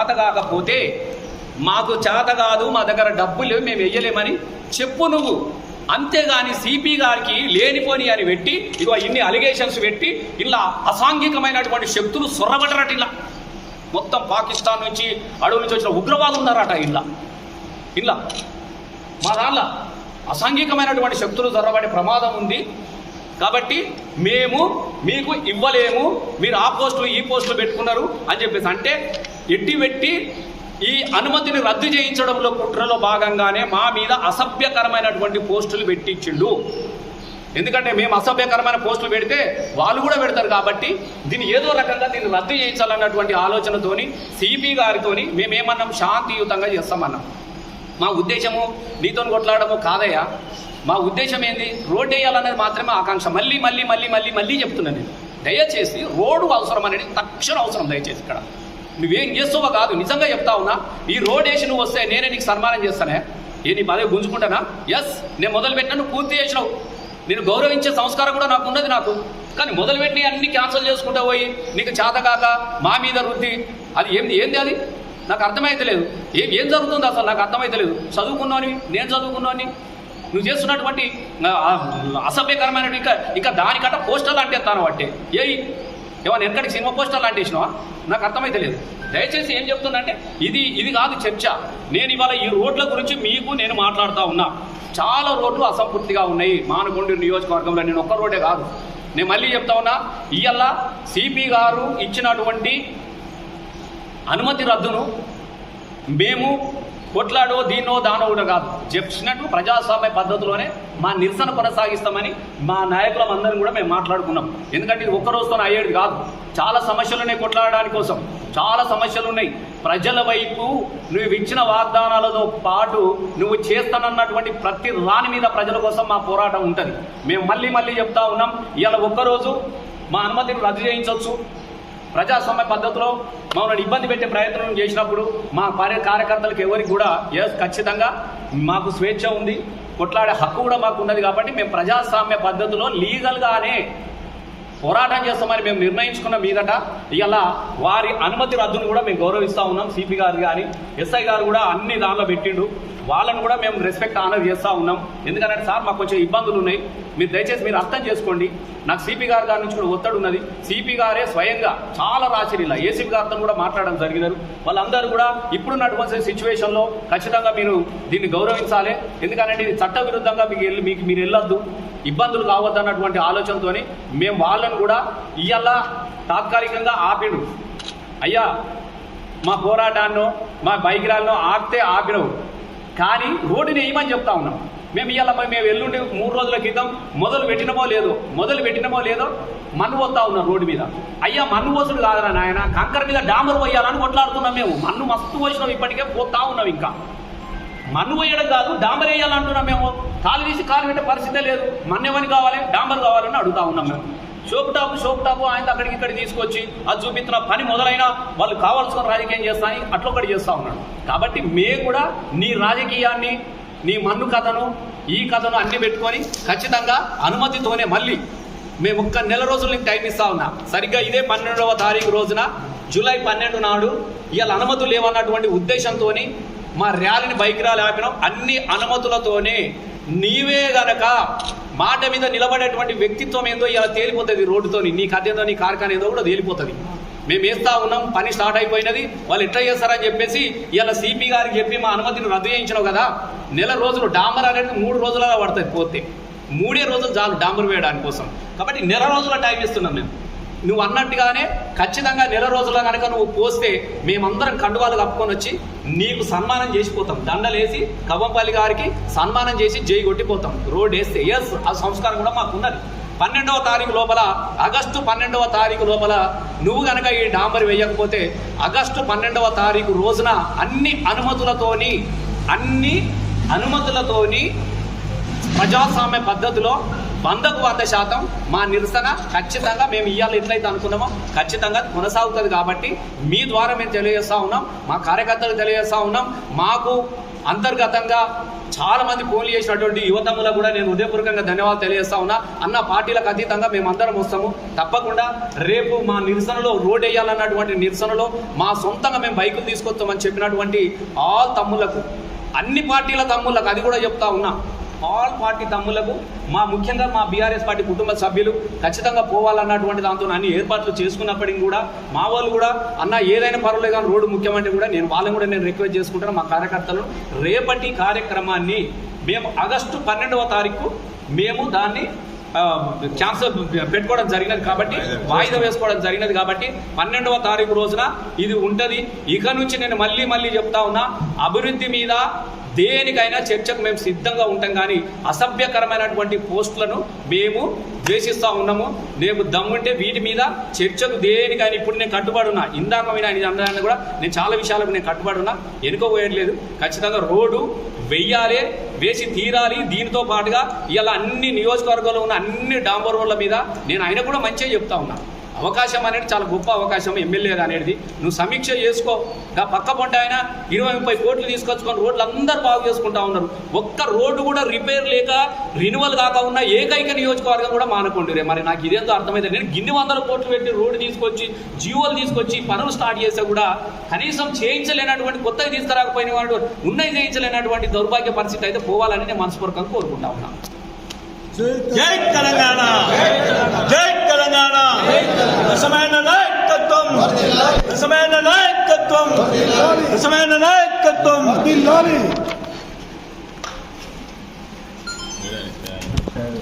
చేత కాకపోతే మాకు చేత కాదు మా దగ్గర డబ్బులు మేము వెయ్యలేమని చెప్పు నువ్వు. అంతేగాని సిపి గారికి లేనిపోని అని పెట్టి ఇగో ఇన్ని అలిగేషన్స్ పెట్టి ఇలా అసాంఘికమైనటువంటి శక్తులు సొర్రబడరట ఇలా. మొత్తం పాకిస్తాన్ నుంచి అడవుల నుంచి వచ్చిన ఉగ్రవాదులు ఉన్నారట ఇలా. ఇలా. మా దానిలో అసాంఘికమైనటువంటి శక్తులు జరగబడే ప్రమాదం ఉంది. కాబట్టి మేము మీకు ఇవ్వలేము మీరు ఆ పోస్టులు ఈ పోస్టులు పెట్టుకున్నారు అని చెప్పేసి. అంటే ఎట్టి పెట్టి ఈ అనుమతిని రద్దు చేయించడంలో కుట్రలో భాగంగానే మా మీద అసభ్యకరమైనటువంటి పోస్టులు పెట్టించిండు. ఎందుకంటే మేము అసభ్యకరమైన పోస్టులు పెడితే వాళ్ళు కూడా పెడతారు కాబట్టి దీన్ని ఏదో రకంగా దీన్ని రద్దు చేయించాలన్నటువంటి ఆలోచనతోని సిపి గారితోని మేమేమన్నాం? శాంతియుతంగా చేస్తామన్నాం. మా ఉద్దేశము నీతో కొట్లాడము కాదయ్యా. మా ఉద్దేశం ఏంది? రోడ్ వేయాలనేది మాత్రమే ఆకాంక్ష. మళ్ళీ మళ్ళీ మళ్ళీ మళ్ళీ మళ్ళీ చెప్తున్నాను నేను. దయచేసి రోడ్డు అవసరం అనేది తక్షణ అవసరం దయచేసి ఇక్కడ. నువ్వేం చేస్తావో కాదు. నిజంగా చెప్తా ఉన్నా ఈ రోడ్ వేసి నువ్వు వస్తే నేనే నీకు సన్మానం చేస్తానే? ఏ నీ పదవి గుంజుకుంటానా? ఎస్ నేను మొదలు పెట్టినా పూర్తి చేసినావు. నేను గౌరవించే సంస్కారం కూడా నాకు ఉన్నది నాకు. కానీ మొదలుపెట్టి అన్ని క్యాన్సిల్ చేసుకుంటా పోయి నీకు చేతకాక మా మీద వృద్ధి అది ఏంది? ఏంది అది? నాకు అర్థమైతలేదు. ఏం ఏం జరుగుతుంది అసలు? నాకు అర్థమైతలేదు. చదువుకున్నాని నేను చదువుకున్నాని నువ్వు చేస్తున్నటువంటి అసభ్యకరమైన ఇంకా ఇంకా దానికంటే పోస్టర్లు అంటే తాను ఏ ఏమన్నా ఎక్కడికి సినిమా పోస్టర్లు అంటే వేసినావా? నాకు అర్థమైతలేదు. దయచేసి ఏం చెప్తుందంటే ఇది ఇది కాదు చర్చ. నేను ఇవాళ ఈ రోడ్ల గురించి మీకు నేను మాట్లాడుతూ ఉన్నా. చాలా రోడ్లు అసంపూర్తిగా ఉన్నాయి. మానకొండ నియోజకవర్గంలో నేను ఒక్క రోడ్డే కాదు. నేను మళ్ళీ చెప్తా ఉన్నా ఇవాళ సిపి గారు ఇచ్చినటువంటి అనుమతి రద్దును మేము కొట్లాడో దీన్నో దానవుడో కాదు. చెప్పినట్టు ప్రజాస్వామ్య పద్ధతిలోనే మా నిరసన కొనసాగిస్తామని మా నాయకులం అందరం కూడా మేము మాట్లాడుకున్నాం. ఎందుకంటే ఇది ఒక్కరోజుతో అయ్యేది కాదు. చాలా సమస్యలు ఉన్నాయి కొట్లాడడానికి కోసం. చాలా సమస్యలు ఉన్నాయి. ప్రజల వైపు నువ్వు ఇచ్చిన వాగ్దానాలతో పాటు నువ్వు చేస్తానన్నటువంటి ప్రతి రాని మీద ప్రజల కోసం మా పోరాటం ఉంటుంది. మేము మళ్ళీ మళ్ళీ చెప్తా ఉన్నాం. ఇవాళ ఒక్కరోజు మా అనుమతిని రద్దు చేయించవచ్చు ప్రజాస్వామ్య పద్ధతిలో మమ్మల్ని ఇబ్బంది పెట్టే ప్రయత్నం చేసినప్పుడు మా కార్య కార్యకర్తలకు ఎవరికి కూడా ఎస్ ఖచ్చితంగా మాకు స్వేచ్ఛ ఉంది. కొట్లాడే హక్కు కూడా మాకు ఉన్నది కాబట్టి మేము ప్రజాస్వామ్య పద్ధతిలో లీగల్గానే పోరాటం చేస్తామని మేము నిర్ణయించుకున్న మీదట ఇలా వారి అనుమతి రద్దును కూడా మేము గౌరవిస్తూ ఉన్నాం. సిపి గారు కానీ ఎస్ఐ గారు కూడా అన్ని దానిలో పెట్టిండు. వాళ్ళని కూడా మేము రెస్పెక్ట్ ఆనర్ చేస్తూ ఉన్నాం. ఎందుకంటే సార్ మాకు కొంచెం ఇబ్బందులు ఉన్నాయి. మీరు దయచేసి మీరు అర్థం చేసుకోండి. నాకు సిపి గారి గారి నుంచి కూడా ఒత్తిడి ఉన్నది. సిపి గారే స్వయంగా చాలా రాసిరు ఇలా. ఏసీపీ గారితో కూడా మాట్లాడడం జరిగినారు. వాళ్ళందరూ కూడా ఇప్పుడున్నటువంటి సిచ్యువేషన్లో ఖచ్చితంగా మీరు దీన్ని గౌరవించాలి. ఎందుకంటే ఇది చట్టవిరుద్ధంగా మీకు వెళ్ళి మీకు మీరు వెళ్ళొద్దు. ఇబ్బందులు కావద్దన్నటువంటి ఆలోచనతోని మేము వాళ్ళని కూడా ఇవాళ తాత్కాలికంగా ఆపిడు అయ్యా మా పోరాటాన్నో మా బైక్ ర్యాలీనో ఆపితే ఆపినవు కానీ రోడ్డు వేయమని చెప్తా ఉన్నాం? మేము ఇవాళ మేము ఎల్లుండి మూడు రోజుల క్రితం మొదలు పెట్టినమో లేదో మొదలు పెట్టినమో లేదో మన్ను పోతా ఉన్నాం రోడ్డు మీద. అయ్యా మన్ను పోసుడు కాదరా నాయన కంకర మీద డామర్ పోయాలని కొట్లాడుతున్నాం మేము. మన్ను మస్తు పోసినాం ఇప్పటికే పోతా ఉన్నాం ఇంకా. మన్ను పోయడం కాదు డాంబర్ వేయాలంటున్నాం మేము. కాలు తీసి కాలు పెట్టే పరిస్థితే లేదు. మన్నెవని కావాలి? డాంబర్ కావాలని అడుగుతా ఉన్నాం మేము. షోపు టాపు షోపు టాపు ఆయన అక్కడికి ఇక్కడ తీసుకొచ్చి అది చూపించిన పని మొదలైన వాళ్ళు కావాల్సిన రాజకీయం చేస్తాయి అట్లా ఒకటి చేస్తా ఉన్నాడు. కాబట్టి మేము కూడా నీ రాజకీయాన్ని నీ మన్ను కథను ఈ కథను అన్ని పెట్టుకొని ఖచ్చితంగా అనుమతితోనే మళ్ళీ మేము ఒక్క నెల రోజులు నీకు టైం ఇస్తా ఉన్నా. సరిగ్గా ఇదే పన్నెండవ తారీఖు రోజున జూలై పన్నెండు నాడు ఇవాళ అనుమతులు లేవన్నటువంటి ఉద్దేశంతోని మా ర్యాలీని బైక్ ర్యాలీ ఆపినాం. అన్ని అనుమతులతోనే నీవే గనక మాట మీద నిలబడేటువంటి వ్యక్తిత్వం ఏందో ఇలా తేలిపోతుంది రోడ్డుతోని. నీ కథేదో నీ కార్ఖాన ఏదో కూడా తేలిపోతుంది. మేము వేస్తా ఉన్నాం పని స్టార్ట్ అయిపోయినది. వాళ్ళు ఎట్లా చేస్తారని చెప్పేసి ఇలా సిపి గారికి చెప్పి మా అనుమతిని రద్దు చేయించినావు కదా. నెల రోజులు డాంబర్ అనేది మూడు రోజులలో పడుతుంది పోతే. మూడే రోజులు చాలు డాంబర్ వేయడానికి కోసం. కాబట్టి నెల రోజుల టైం ఇస్తున్నాం మేము. నువ్వు అన్నట్టుగానే ఖచ్చితంగా నెల రోజుల కనుక నువ్వు పోస్తే మేమందరం కండువాలు కప్పుకొని వచ్చి నీకు సన్మానం చేసిపోతాం దండలేసి కవ్వంపల్లి గారికి సన్మానం చేసి జై కొట్టిపోతాం రోడ్ వేస్తే. ఎస్ ఆ సంస్కారం కూడా మాకు ఉన్నది పన్నెండవ తారీఖు లోపల ఆగస్టు పన్నెండవ తారీఖు లోపల నువ్వు కనుక ఈ డాంబర్ వేయకపోతే ఆగస్టు పన్నెండవ తారీఖు రోజున అన్ని అనుమతులతోని అన్ని అనుమతులతోని ప్రజాస్వామ్య పద్ధతిలో వందకు వంద శాతం మా నిరసన ఖచ్చితంగా మేము ఇవ్వాలి ఎట్లయితే అనుకున్నామో ఖచ్చితంగా కొనసాగుతుంది కాబట్టి మీ ద్వారా మేము తెలియజేస్తా ఉన్నాం మా కార్యకర్తలకు తెలియజేస్తా ఉన్నాం. మాకు అంతర్గతంగా చాలా మంది ఫోన్లు చేసినటువంటి యువతములకు కూడా నేను హృదయపూర్వకంగా ధన్యవాదాలు తెలియజేస్తా ఉన్నా. అన్న పార్టీలకు అతీతంగా మేమందరం వస్తాము. తప్పకుండా రేపు మా నిరసనలో రోడ్ వేయాలన్నటువంటి నిరసనలో మా సొంతంగా మేము బైకులు తీసుకొస్తామని చెప్పినటువంటి ఆల్ తమ్ములకు అన్ని పార్టీల తమ్ములకు అది కూడా చెప్తా ఉన్నా. ఆల్ పార్టీ తమ్ములకు మా ముఖ్యంగా మా బీఆర్ఎస్ పార్టీ కుటుంబ సభ్యులు ఖచ్చితంగా పోవాలన్నటువంటి దాంతో అన్ని ఏర్పాట్లు చేసుకున్నప్పటికీ కూడా మా వాళ్ళు కూడా అన్న ఏదైనా పర్వాలేదు కానీ రోడ్డు ముఖ్యమంటే కూడా నేను వాళ్ళని కూడా నేను రిక్వెస్ట్ చేసుకుంటాను మా కార్యకర్తలు. రేపటి కార్యక్రమాన్ని మేము ఆగస్టు పన్నెండవ తారీఖు మేము దాన్ని ఆ, క్యాన్సల్ పెట్టుకోవడం జరిగినది కాబట్టి వాయిదా వేసుకోవడం జరిగినది కాబట్టి పన్నెండవ తారీఖు రోజున ఇది ఉంటుంది. ఇక నుంచి నేను మళ్ళీ మళ్ళీ చెప్తా ఉన్నా అభివృద్ధి మీద దేనికైనా చర్చకు మేము సిద్ధంగా ఉంటాం కానీ అసభ్యకరమైనటువంటి పోస్టులను మేము ద్వేషిస్తూ ఉన్నాము. మేము దమ్ముంటే వీటి మీద చర్చకు దేనికైనా ఇప్పుడు నేను కట్టుబడి ఉన్నా. ఇందాక ఆయన అన్నదాన్ని కూడా నేను చాలా విషయాలకు నేను కట్టుబడున్నా ఉన్నా. ఖచ్చితంగా రోడ్డు వెయ్యాలి వేసి తీరాలి. దీనితో పాటుగా ఇలా అన్ని నియోజకవర్గాల్లో ఉన్న అన్ని డాంబర్ రోడ్ల మీద నేను ఆయన కూడా మంచిగా చెప్తా ఉన్నా. అవకాశం అనేది చాలా గొప్ప అవకాశం ఎమ్మెల్యే అనేది. నువ్వు సమీక్ష చేసుకో. గా పక్క పొంట ఆయన ఇరవై ముప్పై కోట్లు తీసుకొచ్చుకొని రోడ్లు అందరూ బాగు చేసుకుంటా ఉన్నారు. ఒక్క రోడ్డు కూడా రిపేర్ లేక రినువల్ కాక ఉన్న ఏకైక నియోజకవర్గం కూడా మానకుండి రే మరి నాకు ఇదేందో అర్థమైంది నేను గిన్ని వందల కోట్లు పెట్టి రోడ్డు తీసుకొచ్చి జీవోలు తీసుకొచ్చి పనులు స్టార్ట్ చేస్తే కూడా కనీసం చేయించలేనటువంటి కొత్తగా తీసుకురాకపోయిన ఉన్నాయి చేయించలేనటువంటి దౌర్భాగ్య పరిస్థితి అయితే పోవాలని నేను మనస్పూర్వకంగా కోరుకుంటా ఉన్నాను జై తెలంగాణ! జై తెలంగాణ రసమైన నాయకత్వం రసమైన నాయకత్వం రసమైన